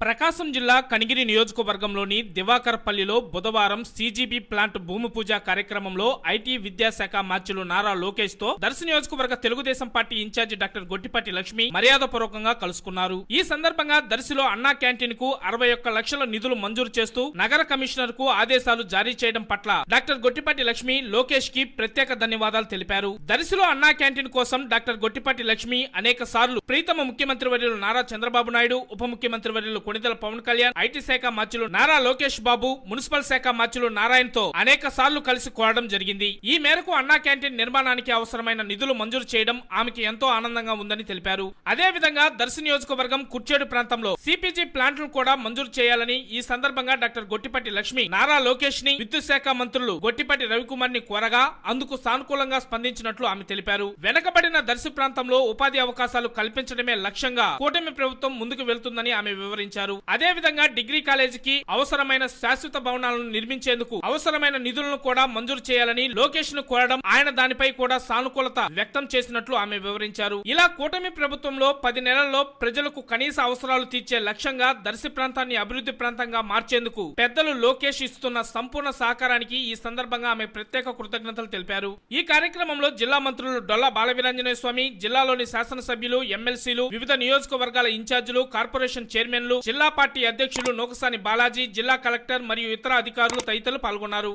ప్రకాశం జిల్లా కనిగిరి నియోజకవర్గంలోని దివాకర్పల్లిలో బుధవారం సీజీబీ ప్లాంట్ భూమి పూజ కార్యక్రమంలో ఐటీ విద్యాశాఖ మార్చులు నారా లోకేష్తో దర్శ నియోజకవర్గ Telugu Desam party incharge doctor Gottipati Lakshmi మర్యాదపూర్వకంగా కలుసుకున్నారు. ఈ సందర్భంగా దర్శిలో అన్నా క్యాంటీన్కు అరవై ఒక్క లక్షల నిధులు మంజూరు చేస్తూ నగర కమిషనర్కు ఆదేశాలు జారీ చేయడం పట్ల డాక్టర్ గొట్టిపాటి లక్ష్మి లోకేష్కి ప్రత్యేక ధన్యవాదాలు తెలిపారు. దర్శిలో అన్నా క్యాంటీన్ కోసం డాక్టర్ గొట్టిపాటి లక్ష్మి అనేక సార్లు ప్రీతమ ముఖ్యమంత్రి వర్యులు నారా చంద్రబాబు నాయుడు ఉప ముఖ్యమంత్రి వర్యులు కొణిదల పవన్ కళ్యాణ్ ఐటీ శాఖ మంత్రులు నారా లోకేష్ బాబు మున్సిపల్ శాఖ మంత్రులు నారాయణ్తో అనేక సార్లు కలిసి కోరడం జరిగింది. ఈ మేరకు అన్నా క్యాంటీన్ నిర్మాణానికి అవసరమైన నిధులు మంజూరు చేయడం ఆమెకి ఎంతో ఆనందంగా ఉందని తెలిపారు. అదే విధంగా దర్శి నియోజకవర్గం కుర్చేడు ప్రాంతంలో సిపిజి ప్లాంట్లు కూడా మంజూరు చేయాలని ఈ సందర్భంగా డాక్టర్ గొట్టిపట్టి లక్ష్మి నారా లోకేష్ని విద్యుత్ శాఖ మంత్రులు గొట్టిపట్టి రవికుమార్ని కోరగా అందుకు సానుకూలంగా స్పందించినట్లు ఆమె తెలిపారు. వెనకబడిన దర్శి ప్రాంతంలో ఉపాధి అవకాశాలు కల్పించడమే లక్ష్యంగా కూటమి ప్రభుత్వం ముందుకు వెళ్తుందని ఆమె వివరించారు. అదే విధంగా డిగ్రీ కాలేజీకి అవసరమైన శాశ్వత భవనాలను నిర్మించేందుకు అవసరమైన నిధులను కూడా మంజూరు చేయాలని లోకేష్ను కోరడం ఆయన దానిపై కూడా సానుకూలత వ్యక్తం చేసినట్లు ఆమె వివరించారు. ఇలా కూటమి ప్రభుత్వంలో పది నెలల్లో ప్రజలకు కనీస అవసరాలు తీర్చే లక్ష్యంగా దర్శి ప్రాంతాన్ని అభివృద్ధి ప్రాంతంగా మార్చేందుకు పెద్దలు లోకేష్ ఇస్తున్న సంపూర్ణ సహకారానికి ఈ సందర్భంగా ఆమె ప్రత్యేక కృతజ్ఞతలు తెలిపారు. ఈ కార్యక్రమంలో జిల్లా మంత్రులు డొల్ల బాలవీరాంజనేయ స్వామి జిల్లాలోని శాసనసభ్యులు ఎమ్మెల్సీలు వివిధ నియోజకవర్గాల ఇన్ఛార్జీలు కార్పొరేషన్ చైర్మన్లు జిల్లా పార్టీ అధ్యక్షులు నోకసాని బాలాజీ జిల్లా కలెక్టర్ మరియు ఇతర అధికారులు తదితరులు పాల్గొన్నారు.